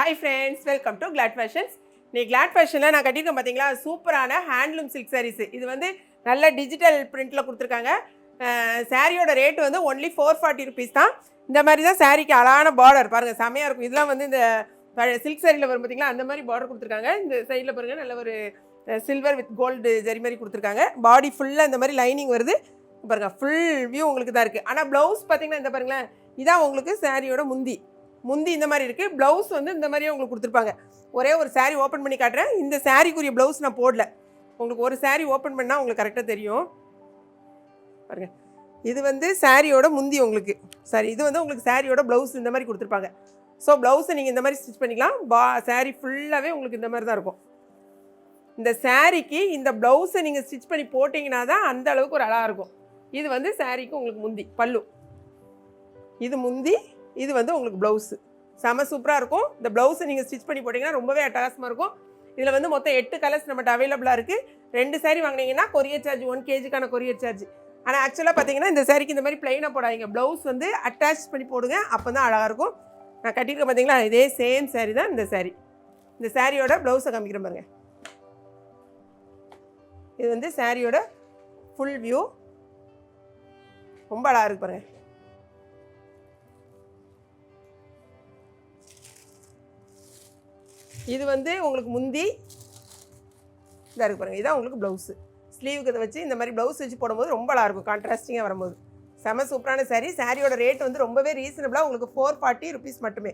Hi friends welcome to glad fashions நீ glad ஃபேஷனில் நான் கட்டியிருக்கேன் பார்த்தீங்களா சூப்பரான ஹேண்ட்லூம் சில்க் சாரீஸ் இது வந்து நல்ல டிஜிட்டல் பிரிண்ட்டில் கொடுத்துருக்காங்க. சாரியோட ரேட் வந்து ஒன்லி ஃபோர் ஃபார்ட்டி ருபீஸ் தான். இந்த மாதிரி தான் சாரிக்கு அழகான பார்டர் பாருங்கள் செமையாக இருக்கும். இதெல்லாம் வந்து இந்த சில்க் சாரியில் வரும் பார்த்தீங்களா அந்த மாதிரி பார்டர் கொடுத்துருக்காங்க. இந்த சைடில் பாருங்கள் நல்ல ஒரு சில்வர் வித் கோல்டு ஜரி மாதிரி கொடுத்துருக்காங்க. பாடி ஃபுல்லாக இந்த மாதிரி லைனிங் வருது. பாருங்கள் ஃபுல் வியூ உங்களுக்கு தான் இருக்குது ஆனால் ப்ளவுஸ் பார்த்தீங்கன்னா இந்த பாருங்களேன் இதான் உங்களுக்கு சாரியோட முந்தி. முந்தி இந்த மாதிரி இருக்குது ப்ளவுஸ் வந்து இந்த மாதிரியே உங்களுக்கு கொடுத்துருப்பாங்க. ஒரே ஒரு சாரீ ஓப்பன் பண்ணி காட்டுறேன். இந்த சாரீக்குரிய ப்ளவுஸ் நான் போடல. உங்களுக்கு ஒரு சாரீ ஓப்பன் பண்ணால் உங்களுக்கு கரெக்டாக தெரியும். பாருங்க. இது வந்து சாரியோட முந்தி உங்களுக்கு. சாரி இது வந்து உங்களுக்கு சாரியோட ப்ளவுஸ் இந்த மாதிரி கொடுத்துருப்பாங்க. ஸோ ப்ளவுஸை நீங்கள் இந்த மாதிரி ஸ்டிச் பண்ணிக்கலாம். பா சாரீ ஃபுல்லாகவே உங்களுக்கு இந்த மாதிரி தான் இருக்கும். இந்த சாரிக்கு இந்த ப்ளவுஸை நீங்கள் ஸ்டிச் பண்ணி போட்டிங்கன்னா தான் அந்த அளவுக்கு ஒரு அழகாக இருக்கும். இது வந்து சாரீக்கு உங்களுக்கு முந்தி பல்லு. இது முந்தி இது வந்து உங்களுக்கு ப்ளவுஸு செம சூப்பராக இருக்கும். இந்த ப்ளவுஸை நீங்கள் ஸ்டிச் பண்ணி போட்டிங்கன்னா ரொம்பவே அட்டகாசமாக இருக்கும். இதில் வந்து மொத்தம் எட்டு கலர்ஸ் நம்மகிட்ட அவைலபிளாக இருக்குது ரெண்டு சாரீ வாங்கினீங்கன்னா கொரியர் சார்ஜ் ஒன் கேஜிக்கான கொரியர் சார்ஜ் ஆனால் ஆக்சுவலாக பார்த்தீங்கன்னா இந்த சாரிக்கு இந்த மாதிரி ப்ளைனாக போடாதீங்க. ப்ளவுஸ் வந்து அட்டாச் பண்ணி போடுங்க அப்போ தான் அழகாக இருக்கும். நான் கட்டியிருக்க பார்த்தீங்களா இதே சேம் சாரீ தான் இந்த சாரீ இந்த சாரியோட ப்ளவுஸை காமிக்கிற பாருங்க. இது வந்து சாரியோட ஃபுல் வியூ ரொம்ப அழகாக இருக்கு பாருங்கள் இது வந்து உங்களுக்கு முந்தி இதாக இருக்கு பாருங்க இதான் உங்களுக்கு ப்ளவுஸு ஸ்லீவுக்கு இதை வச்சு இந்த மாதிரி ப்ளவுஸ் வச்சு போடும்போது ரொம்ப நல்லா இருக்கும் கான்ட்ராஸ்டிங்காக வரும்போது. செம சூப்பரான சாரீ சாரியோட ரேட் வந்து ரொம்பவே ரீசனபிளாக உங்களுக்கு ஃபோர் ஃபார்ட்டி ருபீஸ் மட்டுமே.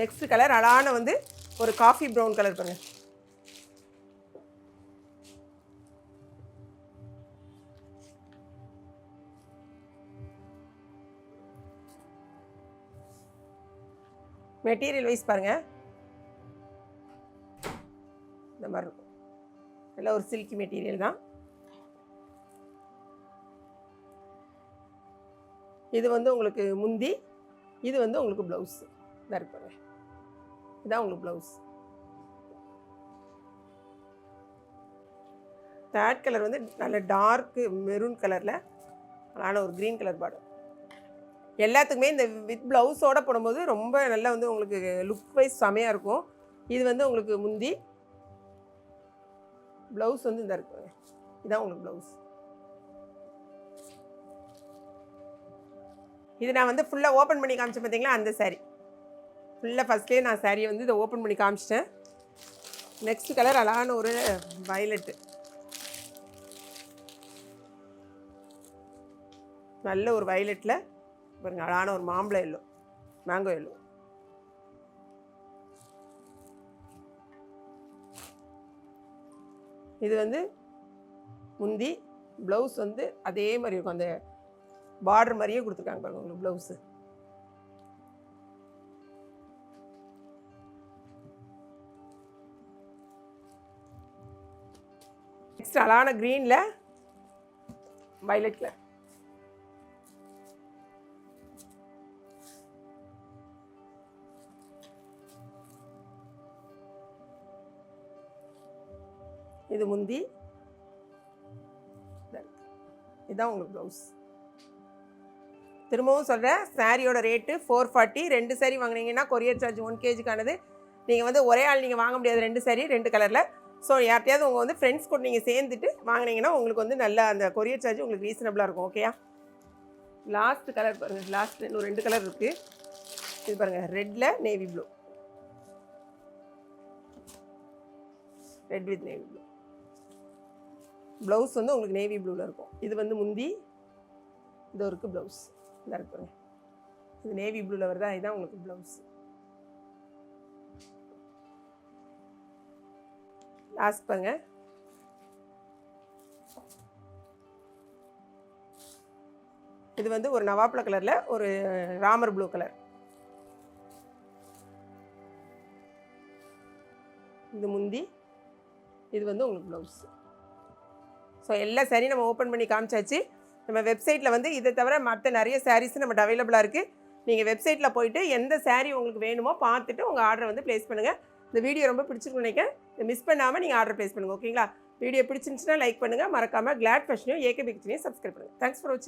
நெக்ஸ்ட் கலர் அழகான வந்து ஒரு காஃபி ப்ரௌன் கலர் பாருங்க. மெட்டீரியல் வைஸ் பாருங்கள் இந்த மாதிரி இருக்கும். நல்ல ஒரு சில்கி மெட்டீரியல் தான். இது வந்து உங்களுக்கு முந்தி இது வந்து உங்களுக்கு ப்ளவுஸ் இதாக இருப்பாங்க இதான் உங்களுக்கு ப்ளவுஸ் தேர்ட் கலர் வந்து நல்ல டார்க்கு மெரூன் கலரில் அழகான ஒரு க்ரீன் கலர் பாடம் எல்லாத்துக்குமே இந்த வித் ப்ளவுஸோட போடும்போது ரொம்ப நல்லா வந்து உங்களுக்கு லுக் வைஸ் செமையாக இருக்கும். இது வந்து உங்களுக்கு முந்தி ப்ளவுஸ் வந்து இந்த இருக்குங்க இதான் உங்களுக்கு ப்ளவுஸ் இது நான் வந்து ஃபுல்லாக ஓப்பன் பண்ணி காமிச்சேன் பார்த்தீங்களா அந்த saree. ஃபுல்லாக ஃபஸ்ட்லேயே நான் சாரியை வந்து இதை ஓப்பன் பண்ணி காமிச்சிட்டேன். நெக்ஸ்ட் கலர் அழகான ஒரு வயலட்டு நல்ல ஒரு வயலட்டில் பாருங்க அழகான ஒரு மாம்பழம் எல்லோ மேங்கோ எல்லோ இது வந்து முந்தி ப்ளவுஸ் வந்து அதே மாதிரி இருக்கும். அந்த பார்டர் மாதிரியே கொடுத்துருக்காங்க பாருங்க உங்களுக்கு ப்ளவுஸு நெக்ஸ்ட் அழகான க்ரீனில் வயலட்டில் இது முந்தி. இதுதான் உங்களுக்கு ப்ளவுஸ் திரும்பவும் சொல்கிறேன் சாரியோட ரேட்டு ஃபோர் ஃபார்ட்டி ரெண்டு சாரி வாங்குனீங்கன்னா கொரியர் சார்ஜ் ஒன் கேஜிக்கானது நீங்கள் வந்து ஒரே ஆள் நீங்கள் வாங்க முடியாது ரெண்டு சாரி ரெண்டு கலரில் ஸோ யார்ட்டையாவது உங்கள் வந்து ஃப்ரெண்ட்ஸ் கூட நீங்கள் சேர்ந்துட்டு வாங்குனீங்கன்னா உங்களுக்கு வந்து நல்ல அந்த கொரியர் சார்ஜ் உங்களுக்கு ரீசனபிளாக இருக்கும் ஓகேயா லாஸ்ட் கலர் பாருங்கள் லாஸ்ட் இன்னும் ரெண்டு கலர் இருக்குது இது பாருங்கள் ரெட்டில் navy blue red with navy blue blouse வந்து உங்களுக்கு நேவி ப்ளூவில் இருக்கும். இது வந்து முந்தி இது இருக்குது ப்ளவுஸ் இதாக இருக்குங்க இது நேவி ப்ளூவில் வருதா? இதுதான் உங்களுக்கு ப்ளவுஸ் லாஸ்ட் பாருங்க. இது வந்து ஒரு நவாப்ல கலரில் ஒரு ராமர் ப்ளூ கலர் இது முந்தி இது வந்து உங்களுக்கு ப்ளவுஸ் ஸோ எல்லா சாரியும் நம்ம ஓப்பன் பண்ணி காமிச்சாச்சு. நம்ம வெப்சைட்டில் வந்து இதை தவிர மற்ற நிறைய சாரீஸ் நம்மகிட்ட அவைலபிளாக இருக்குது நீங்கள் வெப்சைட்டில் போயிட்டு எந்த சாரீ உங்களுக்கு வேணுமோ பார்த்துட்டு உங்கள் ஆர்டரை வந்து ப்ளேஸ் பண்ணுங்கள் இந்த வீடியோ ரொம்ப பிடிச்சிருக்குன்னு நினைக்கிறேன். இதை மிஸ் பண்ணாமல் நீங்கள் ஆர்டர் ப்ளேஸ் பண்ணுங்கள் ஓகேங்களா வீடியோ பிடிச்சிருந்துச்சுன்னா லைக் பண்ணுங்கள் மறக்காமல் கிளாட் ஃபேஷனையும் ஏகே பிக்சனையும் சப்ஸ்கிரைப் பண்ணுங்கள் தேங்க்ஸ் ஃபார் வாட்சிங்